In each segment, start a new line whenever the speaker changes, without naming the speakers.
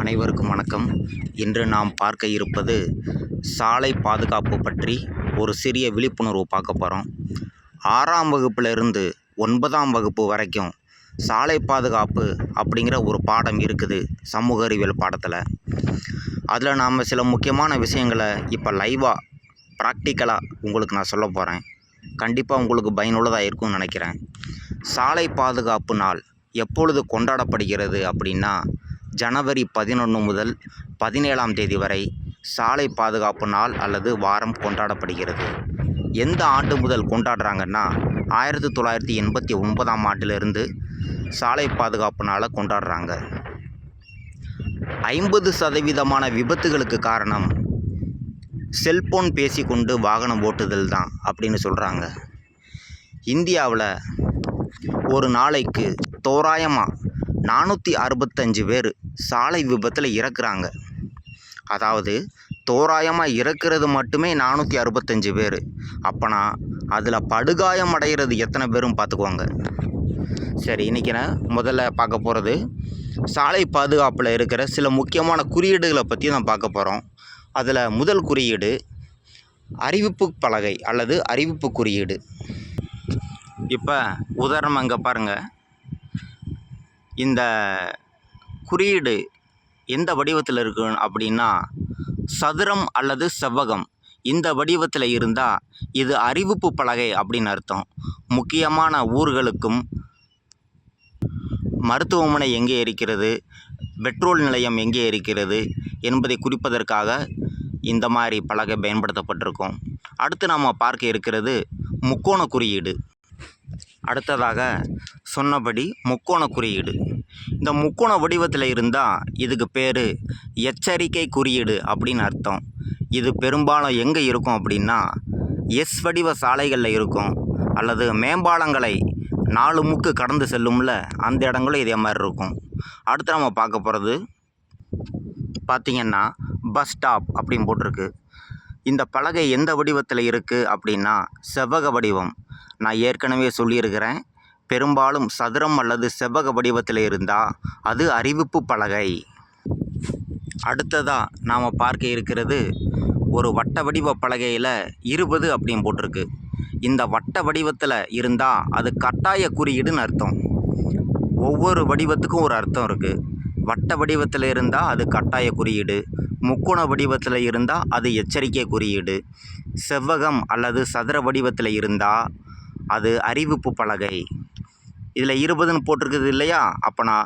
அனைவருக்கும் வணக்கம். இன்று நாம் பார்க்க இருப்பது சாலை பாதுகாப்பு பற்றி ஒரு சிறிய விழிப்புணர்வு பார்க்க போகிறோம் ஆறாம் வகுப்பிலிருந்து ஒன்பதாம் வகுப்பு வரைக்கும் சாலை பாதுகாப்பு அப்படிங்கிற ஒரு பாடம் இருக்குது சமூக அறிவியல் பாடத்தில். அதில் நாம் சில முக்கியமான விஷயங்களை இப்போ லைவாக ப்ராக்டிக்கலாக உங்களுக்கு நான் சொல்ல போகிறேன் கண்டிப்பாக உங்களுக்கு பயனுள்ளதாக இருக்கும்னு நினைக்கிறேன். சாலை பாதுகாப்பு நாள் எப்பொழுது கொண்டாடப்படுகிறது அப்படின்னா ஜனவரி பதினொன்று முதல் பதினேழாம் தேதி வரை சாலை பாதுகாப்பு நாள் அல்லது வாரம் கொண்டாடப்படுகிறது. எந்த ஆண்டு முதல் கொண்டாடுறாங்கன்னா ஆயிரத்தி தொள்ளாயிரத்தி எண்பத்தி ஒன்பதாம் ஆண்டிலிருந்து சாலை பாதுகாப்பு நாளை கொண்டாடுறாங்க. ஐம்பது சதவீதமான விபத்துகளுக்கு காரணம் செல்போன் பேசிக்கொண்டு வாகனம் ஓட்டுதல் தான் அப்படின்னு சொல்கிறாங்க இந்தியாவில் ஒரு நாளைக்கு தோராயமாக நானூற்றி அறுபத்தஞ்சு பேர் சாலை விபத்தில் இறக்குறாங்க. அதாவது தோராயமாக இறக்கிறது மட்டுமே நானூற்றி அறுபத்தஞ்சு பேர். அப்போனா அதில் படுகாயம் அடைகிறது எத்தனை பேரும் பார்த்துக்குவாங்க சரி இன்றைக்கி நான் முதல்ல பார்க்க போகிறது சாலை பாதுகாப்பில் இருக்கிற சில முக்கியமான குறியீடுகளை பற்றி நான் பார்க்க போகிறோம் அதில் முதல் குறியீடு அறிவிப்பு பலகை அல்லது அறிவிப்பு குறியீடு. இப்போ உதாரணம் அங்கே பாருங்கள் இந்த குறியீடு எந்த வடிவத்தில் இருக்கு அப்படின்னா சதுரம் அல்லது செவ்வகம். இந்த வடிவத்தில் இருந்தால் இது அறிவிப்பு பலகை அப்படின்னு அர்த்தம். முக்கியமான ஊர்களுக்கும் மருத்துவமனை எங்கே இருக்கிறது பெட்ரோல் நிலையம் எங்கே இருக்கிறது என்பதை குறிப்பதற்காக இந்த மாதிரி பலகை பயன்படுத்தப்பட்டிருக்கும். அடுத்து நாம் பார்க்க இருக்கிறது முக்கோண குறியீடு. அடுத்ததாக சொன்னபடி முக்கோண குறியீடு. இந்த முக்கோண வடிவத்தில் இருந்தால் இதுக்கு பேர் எச்சரிக்கை குறியீடு அப்படின்னு அர்த்தம். இது பெரும்பாலும் எங்கே இருக்கும் அப்படின்னா எஸ் வடிவ சாலைகளில் இருக்கும். அல்லது மேம்பாலங்களை நாலு முக்கு கடந்து செல்லும்ல அந்த இடங்களும் இதே மாதிரி இருக்கும். அடுத்து நம்ம பார்க்க போகிறது பார்த்திங்கன்னா பஸ் ஸ்டாப் அப்படின்னு போட்டிருக்கு. இந்த பலகை எந்த வடிவத்தில் இருக்குது அப்படின்னா செவ்வக வடிவம். நான் ஏற்கனவே சொல்லியிருக்கிறேன். பெரும்பாலும் சதுரம் அல்லது செவ்வக வடிவத்தில் இருந்தால் அது அறிவிப்பு பலகை. அடுத்ததாக நாம் பார்க்க இருக்கிறது ஒரு வட்ட வடிவ பலகையில் இருபது அப்படின்னு போட்டிருக்கு. இந்த வட்ட வடிவத்தில் இருந்தால் அது கட்டாய குறியீடுன்னு அர்த்தம். ஒவ்வொரு வடிவத்துக்கும் ஒரு அர்த்தம் இருக்குது வட்ட வடிவத்தில் இருந்தால் அது கட்டாய குறியீடு முக்கோண வடிவத்தில் இருந்தால் அது எச்சரிக்கை குறியீடு செவ்வகம் அல்லது சதுர வடிவத்தில் இருந்தால் அது அறிவிப்பு பலகை. இதில் இருபதுன்னு போட்டிருக்குது இல்லையா? அப்போனா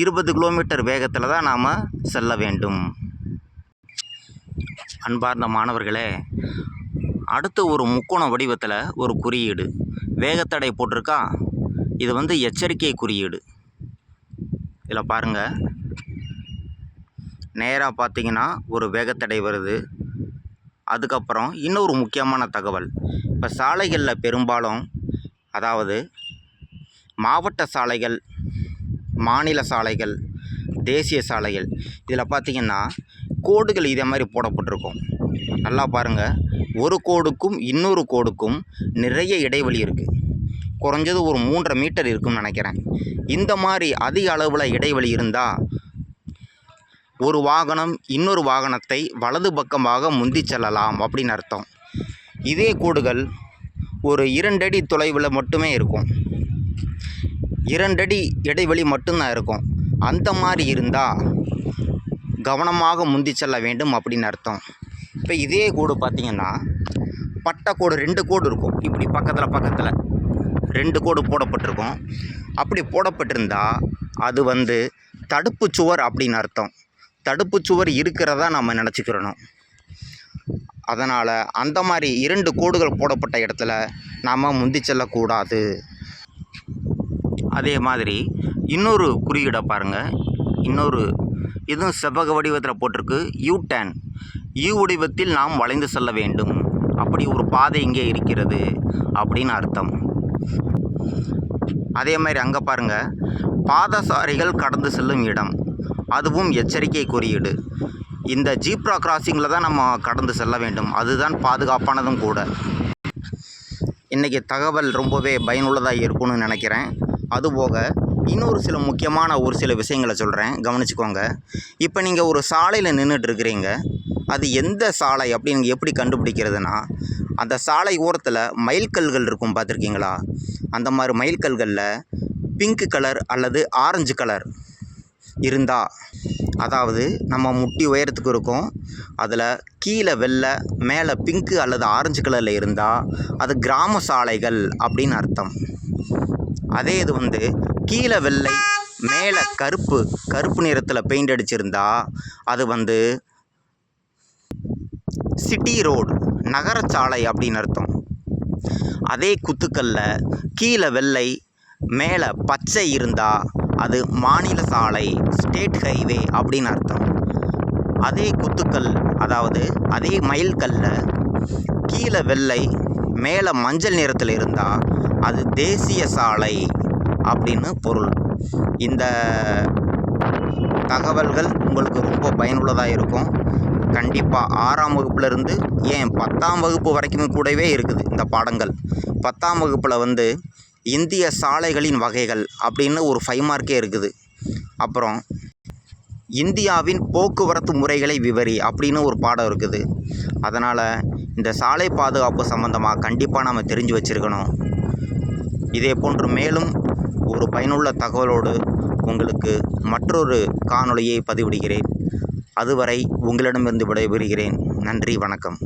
இருபது கிலோமீட்டர் வேகத்தில் தான் நாம் செல்ல வேண்டும். அன்பார்ந்த மாணவர்களே அடுத்து ஒரு முக்கோண வடிவத்தில் ஒரு குறியீடு. வேகத்தடை போட்டிருக்கா? இது வந்து எச்சரிக்கை குறியீடு. இதில் பாருங்கள் நேராக பார்த்தீங்கன்னா ஒரு வேகத்தடை வருது. அதுக்கப்புறம் இன்னொரு முக்கியமான தகவல். இப்போ சாலைகளில் பெரும்பாலும் அதாவது மாவட்ட சாலைகள் மாநில சாலைகள் தேசிய சாலைகள் இதில் பார்த்திங்கன்னா கோடுகள் இதே மாதிரி போடப்பட்டிருக்கும். நல்லா பாருங்கள் ஒரு கோடுக்கும் இன்னொரு கோடுக்கும் நிறைய இடைவெளி இருக்குது குறைஞ்சது ஒரு மூன்றரை மீட்டர் இருக்கும்னு நினைக்கிறேன். இந்த மாதிரி அதிக அளவில் இடைவெளி இருந்தால் ஒரு வாகனம் இன்னொரு வாகனத்தை வலது பக்கமாக முந்தி செல்லலாம் அப்படின்னு அர்த்தம். இதே கோடுகள் ஒரு இரண்டடி தொலைவில் மட்டுமே இருக்கும். இரண்டடி இடைவெளி மட்டும்தான் இருக்கும். அந்த மாதிரி இருந்தால் கவனமாக முந்தி செல்ல வேண்டும் அப்படின்னு அர்த்தம். இப்போ இதே கோடு பார்த்திங்கன்னா பட்டை கோடு ரெண்டு கோடு இருக்கும். இப்படி பக்கத்தில் பக்கத்தில் ரெண்டு கோடு போடப்பட்டிருக்கும். அப்படி போடப்பட்டிருந்தால் அது வந்து தடுப்பு சுவர் அப்படின்னு அர்த்தம். தடுப்பு சுவர் இருக்கிறதா நம்ம நினச்சிக்கிறணும். அதனால் அந்த மாதிரி இரண்டு கோடுகள் போடப்பட்ட இடத்துல நாம் முந்தி செல்லக்கூடாது. அதே மாதிரி இன்னொரு குறியீடை பாருங்கள் இன்னொரு இதுவும் செவ்வக வடிவத்தில் போட்டிருக்கு. யூ டேன் யூ வடிவத்தில் நாம் வளைந்து செல்ல வேண்டும். அப்படி ஒரு பாதை இங்கே இருக்கிறது அப்படின்னு அர்த்தம். அதே மாதிரி அங்கே பாருங்கள் பாதசாரிகள் கடந்து செல்லும் இடம். அதுவும் எச்சரிக்கை குறியீடு. இந்த ஜீப்ரா கிராசிங்கில் தான் நம்ம கடந்து செல்ல வேண்டும். அதுதான் பாதுகாப்பானதும் கூட. இன்றைக்கி தகவல் ரொம்பவே பயனுள்ளதாக இருக்கும்னு நினைக்கிறேன். அதுபோக இன்னொரு சில முக்கியமான ஒரு சில விஷயங்களை சொல்கிறேன் கவனிச்சுக்கோங்க. இப்போ நீங்கள் ஒரு சாலையில் நின்றுட்டு இருக்கிறீங்க அது எந்த சாலை அப்படின்னு எப்படி கண்டுபிடிக்கிறதுனா அந்த சாலை ஓரத்தில் மயில்கல்கள் இருக்கும் பார்த்துருக்கீங்களா? அந்த மாதிரி மயில்கல்களில் பிங்க் கலர் அல்லது ஆரஞ்சு கலர் இருந்தா அதாவது நம்ம முட்டி உயரத்துக்கு இருக்கும். அதில் கீழே வெள்ளை மேலே பிங்க்கு அல்லது ஆரஞ்சு கலரில் இருந்தால் அது கிராம சாலைகள் அப்படின்னு அர்த்தம். அதே இது வந்து கீழே வெள்ளை மேலே கருப்பு கருப்பு நிறத்தில் பெயிண்ட் அடிச்சிருந்தா அது வந்து சிட்டி ரோடு நகரச்சாலை அப்படின்னு அர்த்தம். அதே குத்துக்கல்ல கீழே வெள்ளை மேலே பச்சை இருந்தால் அது மாநில சாலை ஸ்டேட் ஹைவே அப்படின்னு அர்த்தம். அதே குத்துக்கல் அதாவது அதே மைல்கல்ல கீழே வெள்ளை மேலே மஞ்சள் நிறத்தில் இருந்தால் அது தேசிய சாலை அப்படின்னு பொருள். இந்த தகவல்கள் உங்களுக்கு ரொம்ப பயனுள்ளதாக இருக்கும். கண்டிப்பாக ஆறாம் வகுப்புலேருந்து ஏன் பத்தாம் வகுப்பு வரைக்கும் கூடவே இருக்குது இந்த பாடங்கள். பத்தாம் வகுப்பில் வந்து இந்திய சாலைகளின் வகைகள் அப்படின்னு ஒரு ஃபைவ் மார்க்கே இருக்குது. அப்புறம் இந்தியாவின் போக்குவரத்து முறைகளை விவரி அப்படின்னு ஒரு பாடம் இருக்குது. அதனால் இந்த சாலை பாதுகாப்பு சம்மந்தமாக கண்டிப்பாக நம்ம தெரிஞ்சு வச்சுருக்கணும். இதே போன்று மேலும் ஒரு பயனுள்ள தகவலோடு உங்களுக்கு மற்றொரு காணொளியை பதிவிடுகிறேன். அதுவரை உங்களிடமிருந்து விடைபெறுகிறேன். நன்றி வணக்கம்.